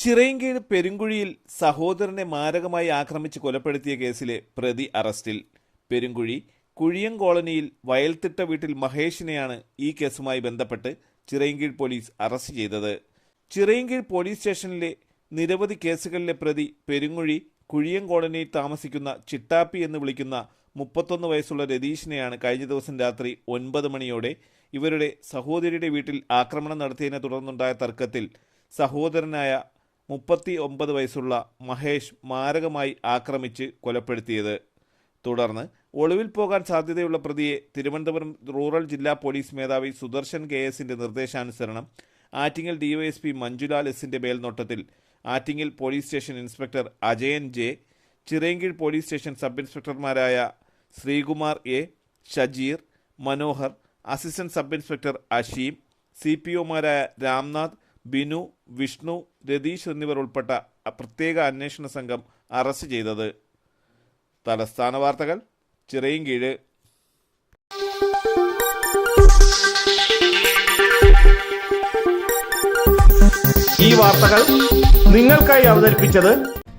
ചിറയൻകീഴ് പെരുങ്കുഴിയിൽ സഹോദരനെ മാരകമായി ആക്രമിച്ച് കൊലപ്പെടുത്തിയ കേസിലെ പ്രതി അറസ്റ്റിൽ. പെരുങ്കുഴി കുഴിയം കോളനിയിൽ വയൽത്തിട്ട വീട്ടിൽ മഹേഷിനെയാണ് ഈ കേസുമായി ബന്ധപ്പെട്ട് ചിറയൻകീഴ് പോലീസ് അറസ്റ്റ് ചെയ്തത്. ചിറയൻകീഴ് പോലീസ് സ്റ്റേഷനിലെ നിരവധി കേസുകളിലെ പ്രതി പെരുങ്കുഴി കുഴിയം കോളനിയിൽ താമസിക്കുന്ന ചിട്ടാപ്പി എന്ന് വിളിക്കുന്ന മുപ്പത്തൊന്ന് വയസ്സുള്ള രതീഷിനെയാണ് കഴിഞ്ഞ ദിവസം രാത്രി ഒൻപത് മണിയോടെ ഇവരുടെ സഹോദരിയുടെ വീട്ടിൽ ആക്രമണം നടത്തിയതിനെ തുടർന്നുണ്ടായ തർക്കത്തിൽ സഹോദരനായ മുപ്പത്തി ഒമ്പത് വയസ്സുള്ള മഹേഷ് മാരകമായി ആക്രമിച്ച് കൊലപ്പെടുത്തിയത്. തുടർന്ന് ഒളിവിൽ പോകാൻ സാധ്യതയുള്ള പ്രതിയെ തിരുവനന്തപുരം റൂറൽ ജില്ലാ പോലീസ് മേധാവി സുദർശൻ കെ എസിന്റെ നിർദ്ദേശാനുസരണം ആറ്റിങ്ങൽ ഡിവൈഎസ്പി മഞ്ജുലാൽ എസിന്റെ മേൽനോട്ടത്തിൽ Attingal police station inspector Ajayan J Chirayinkeezhu police station sub ഇൻസ്പെക്ടർമാരായ Sreekumar A Shajeer Manohar assistant sub inspector Asheem C P ഒമാരായ Ramnath Binu Vishnu Ratheesh എന്നിവർ ഉൾപ്പെട്ട പ്രത്യേക അന്വേഷണ സംഘം അറസ്റ്റ് ചെയ്തത്. തലസ്ഥാന വാർത്തകൾ ചിറയൻകീഴ്. ഈ വാർത്തകൾ നിങ്ങൾക്കായി അവതരിപ്പിച്ചത്